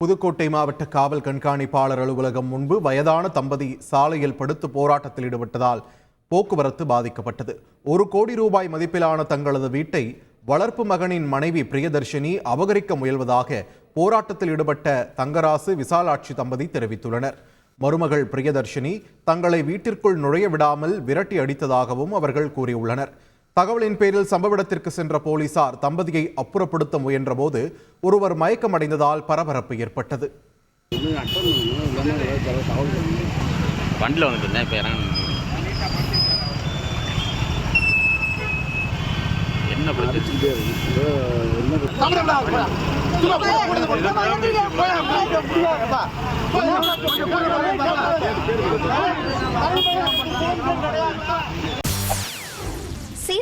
புதுக்கோட்டை மாவட்ட காவல் கண்காணிப்பாளர் அலுவலகம் முன்பு வயதான தம்பதி சாலையில் படுத்து போராட்டத்தில் ஈடுபட்டதால் போக்குவரத்து பாதிக்கப்பட்டது. ஒரு கோடி ரூபாய் மதிப்பிலான தங்களது வீட்டை வளர்ப்பு மகனின் மனைவி பிரியதர்ஷினி அபகரிக்க முயல்வதாக போராட்டத்தில் ஈடுபட்ட தங்கராசு விசாலாட்சி தம்பதி தெரிவித்துள்ளனர். மருமகள் பிரியதர்ஷினி தங்களை வீட்டிற்குள் நுழைய விடாமல் விரட்டி அடித்ததாகவும் அவர்கள் கூறியுள்ளனர். தகவலின் பேரில் சம்பவ இடத்திற்கு சென்ற போலீசார் தம்பதியை அப்புறப்படுத்த முயன்றபோது ஒருவர் மயக்கமடைந்ததால் பரபரப்பு ஏற்பட்டது. என்ன